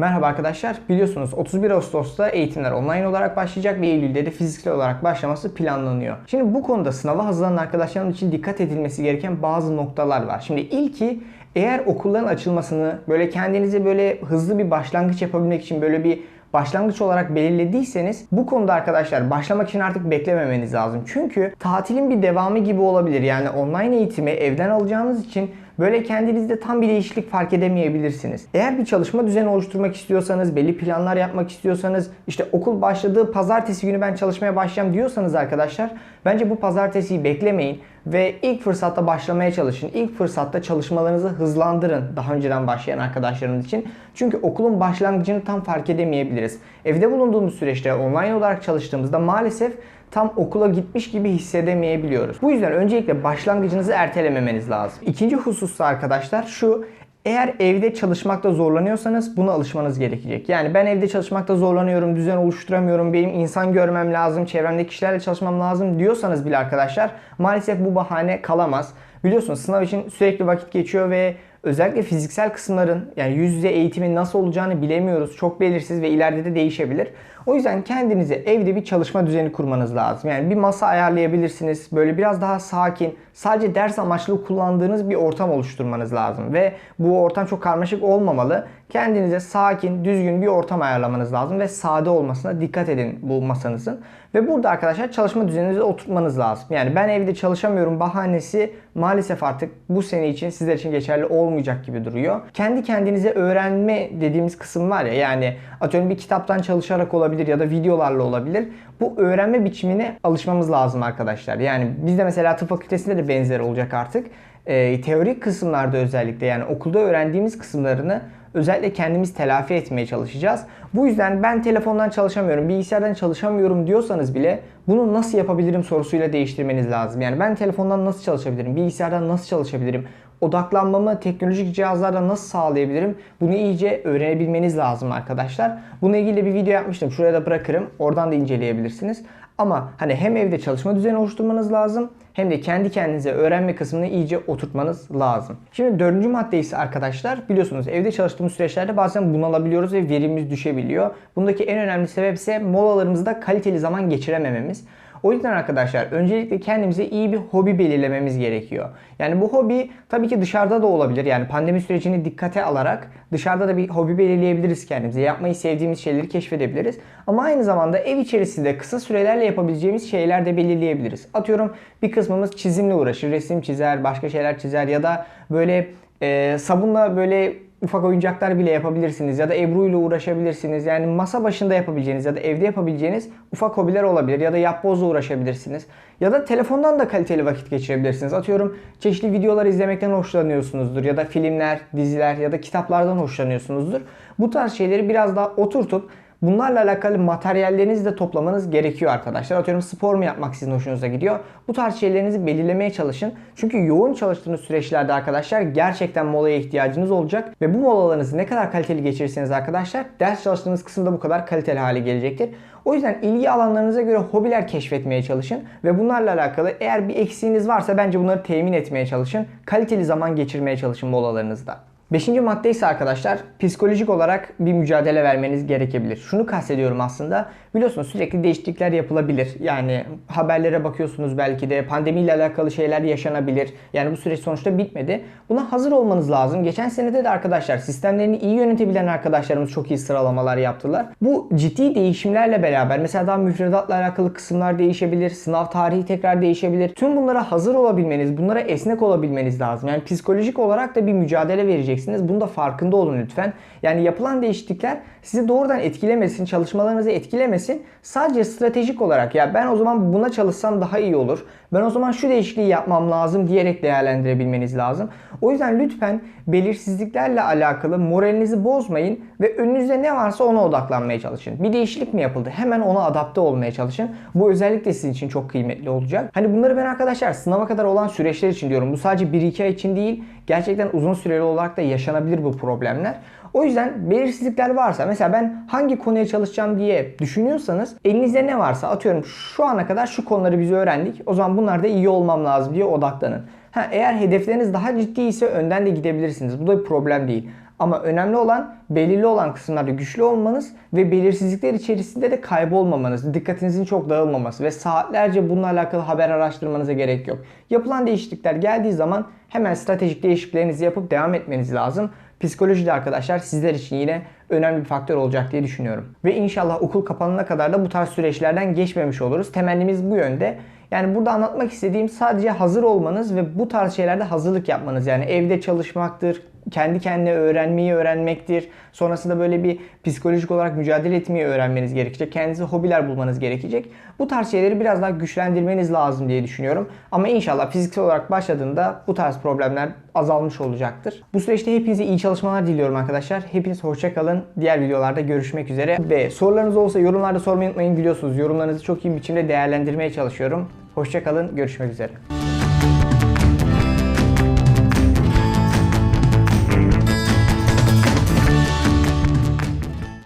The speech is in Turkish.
Merhaba arkadaşlar. Biliyorsunuz 31 Ağustos'ta eğitimler online olarak başlayacak ve Eylül'de de fiziksel olarak başlaması planlanıyor. Şimdi bu konuda sınava hazırlanan arkadaşlarım için dikkat edilmesi gereken bazı noktalar var. Şimdi ilki eğer okulların açılmasını böyle kendinize böyle hızlı bir başlangıç yapabilmek için böyle bir başlangıç olarak belirlediyseniz bu konuda arkadaşlar başlamak için artık beklememeniz lazım. Çünkü tatilin bir devamı gibi olabilir. Yani online eğitimi evden alacağınız için böyle kendinizde tam bir değişiklik fark edemeyebilirsiniz. Eğer bir çalışma düzeni oluşturmak istiyorsanız, belli planlar yapmak istiyorsanız, işte okul başladığı pazartesi günü ben çalışmaya başlayacağım diyorsanız arkadaşlar, bence bu pazartesiyi beklemeyin ve ilk fırsatta başlamaya çalışın. İlk fırsatta çalışmalarınızı hızlandırın daha önceden başlayan arkadaşlarınız için. Çünkü okulun başlangıcını tam fark edemeyebiliriz. Evde bulunduğumuz süreçte online olarak çalıştığımızda maalesef tam okula gitmiş gibi hissedemeyebiliyoruz. Bu yüzden öncelikle başlangıcınızı ertelememeniz lazım. İkinci hususta arkadaşlar şu eğer evde çalışmakta zorlanıyorsanız buna alışmanız gerekecek. Yani ben evde çalışmakta zorlanıyorum, düzen oluşturamıyorum, benim insan görmem lazım, çevremdeki kişilerle çalışmam lazım diyorsanız bile arkadaşlar maalesef bu bahane kalamaz. Biliyorsunuz sınav için sürekli vakit geçiyor ve özellikle fiziksel kısımların yani yüz yüze eğitimin nasıl olacağını bilemiyoruz. Çok belirsiz ve ileride de değişebilir. O yüzden kendinize evde bir çalışma düzeni kurmanız lazım. Yani bir masa ayarlayabilirsiniz. Böyle biraz daha sakin, sadece ders amaçlı kullandığınız bir ortam oluşturmanız lazım. Ve bu ortam çok karmaşık olmamalı. Kendinize sakin, düzgün bir ortam ayarlamanız lazım ve sade olmasına dikkat edin bu masanızın. Ve burada arkadaşlar çalışma düzeninizi oturtmanız lazım. Yani ben evde çalışamıyorum bahanesi maalesef artık bu sene için sizler için geçerli olmayacak gibi duruyor. Kendi kendinize öğrenme dediğimiz kısım var ya yani atıyorum bir kitaptan çalışarak olabilir ya da videolarla olabilir. Bu öğrenme biçimine alışmamız lazım arkadaşlar. Yani bizde mesela tıp fakültesinde de benzer olacak artık. Ee, teorik kısımlarda özellikle yani okulda öğrendiğimiz kısımlarını özellikle kendimiz telafi etmeye çalışacağız. Bu yüzden ben telefondan çalışamıyorum, bilgisayardan çalışamıyorum diyorsanız bile bunu nasıl yapabilirim sorusuyla değiştirmeniz lazım. Yani ben telefondan nasıl çalışabilirim, bilgisayardan nasıl çalışabilirim, odaklanmamı teknolojik cihazlarla nasıl sağlayabilirim? Bunu iyice öğrenebilmeniz lazım arkadaşlar. Bununla ilgili bir video yapmıştım. Şuraya da bırakırım. Oradan da inceleyebilirsiniz. Ama hani hem evde çalışma düzeni oluşturmanız lazım hem de kendi kendinize öğrenme kısmını iyice oturtmanız lazım. Şimdi dördüncü madde ise arkadaşlar biliyorsunuz evde çalıştığımız süreçlerde bazen bunalabiliyoruz ve verimimiz düşebiliyor. Bundaki en önemli sebep ise molalarımızda kaliteli zaman geçiremememiz. O yüzden arkadaşlar öncelikle kendimize iyi bir hobi belirlememiz gerekiyor. Yani bu hobi tabii ki dışarıda da olabilir. Yani pandemi sürecini dikkate alarak dışarıda da bir hobi belirleyebiliriz kendimize. Yapmayı sevdiğimiz şeyleri keşfedebiliriz. Ama aynı zamanda ev içerisinde kısa sürelerle yapabileceğimiz şeyler de belirleyebiliriz. Atıyorum bir kısmımız çizimle uğraşır, resim çizer, başka şeyler çizer ya da böyle e, sabunla böyle ufak oyuncaklar bile yapabilirsiniz ya da Ebru ile uğraşabilirsiniz. Yani masa başında yapabileceğiniz ya da evde yapabileceğiniz ufak hobiler olabilir ya da yapbozla uğraşabilirsiniz. Ya da telefondan da kaliteli vakit geçirebilirsiniz. Atıyorum çeşitli videolar izlemekten hoşlanıyorsunuzdur ya da filmler, diziler ya da kitaplardan hoşlanıyorsunuzdur. Bu tarz şeyleri biraz daha oturtup Bunlarla alakalı materyallerinizi de toplamanız gerekiyor arkadaşlar. Atıyorum spor mu yapmak sizin hoşunuza gidiyor? Bu tarz şeylerinizi belirlemeye çalışın. Çünkü yoğun çalıştığınız süreçlerde arkadaşlar gerçekten molaya ihtiyacınız olacak. Ve bu molalarınızı ne kadar kaliteli geçirirseniz arkadaşlar ders çalıştığınız kısımda bu kadar kaliteli hale gelecektir. O yüzden ilgi alanlarınıza göre hobiler keşfetmeye çalışın ve bunlarla alakalı eğer bir eksiğiniz varsa bence bunları temin etmeye çalışın. Kaliteli zaman geçirmeye çalışın molalarınızda. Beşinci madde ise arkadaşlar psikolojik olarak bir mücadele vermeniz gerekebilir. Şunu kastediyorum aslında. Biliyorsunuz sürekli değişiklikler yapılabilir. Yani haberlere bakıyorsunuz belki de pandemiyle alakalı şeyler yaşanabilir. Yani bu süreç sonuçta bitmedi. Buna hazır olmanız lazım. Geçen senede de arkadaşlar sistemlerini iyi yönetebilen arkadaşlarımız çok iyi sıralamalar yaptılar. Bu ciddi değişimlerle beraber mesela daha müfredatla alakalı kısımlar değişebilir. Sınav tarihi tekrar değişebilir. Tüm bunlara hazır olabilmeniz, bunlara esnek olabilmeniz lazım. Yani psikolojik olarak da bir mücadele vereceksiniz. Bunda farkında olun lütfen. Yani yapılan değişiklikler sizi doğrudan etkilemesin, çalışmalarınızı etkilemesin. Sadece stratejik olarak ya ben o zaman buna çalışsam daha iyi olur. Ben o zaman şu değişikliği yapmam lazım diyerek değerlendirebilmeniz lazım. O yüzden lütfen belirsizliklerle alakalı moralinizi bozmayın ve önünüzde ne varsa ona odaklanmaya çalışın. Bir değişiklik mi yapıldı? Hemen ona adapte olmaya çalışın. Bu özellikle sizin için çok kıymetli olacak. Hani bunları ben arkadaşlar sınava kadar olan süreçler için diyorum. Bu sadece 1-2 ay için değil. Gerçekten uzun süreli olarak da yaşanabilir bu problemler. O yüzden belirsizlikler varsa mesela ben hangi konuya çalışacağım diye düşünüyorsanız elinizde ne varsa atıyorum şu ana kadar şu konuları biz öğrendik. O zaman bunlarda iyi olmam lazım diye odaklanın. Ha, eğer hedefleriniz daha ciddi ise önden de gidebilirsiniz. Bu da bir problem değil. Ama önemli olan belirli olan kısımlarda güçlü olmanız ve belirsizlikler içerisinde de kaybolmamanız, dikkatinizin çok dağılmaması ve saatlerce bununla alakalı haber araştırmanıza gerek yok. Yapılan değişiklikler geldiği zaman hemen stratejik değişikliklerinizi yapıp devam etmeniz lazım. Psikolojide arkadaşlar sizler için yine önemli bir faktör olacak diye düşünüyorum. Ve inşallah okul kapanana kadar da bu tarz süreçlerden geçmemiş oluruz. Temennimiz bu yönde. Yani burada anlatmak istediğim sadece hazır olmanız ve bu tarz şeylerde hazırlık yapmanız. Yani evde çalışmaktır, kendi kendine öğrenmeyi öğrenmektir. Sonrasında böyle bir psikolojik olarak mücadele etmeyi öğrenmeniz gerekecek. Kendinize hobiler bulmanız gerekecek. Bu tarz şeyleri biraz daha güçlendirmeniz lazım diye düşünüyorum. Ama inşallah fiziksel olarak başladığında bu tarz problemler azalmış olacaktır. Bu süreçte hepinize iyi çalışmalar diliyorum arkadaşlar. Hepiniz hoşça kalın. Diğer videolarda görüşmek üzere. Ve sorularınız olsa yorumlarda sormayı unutmayın. Biliyorsunuz yorumlarınızı çok iyi biçimde değerlendirmeye çalışıyorum. Hoşça kalın. Görüşmek üzere.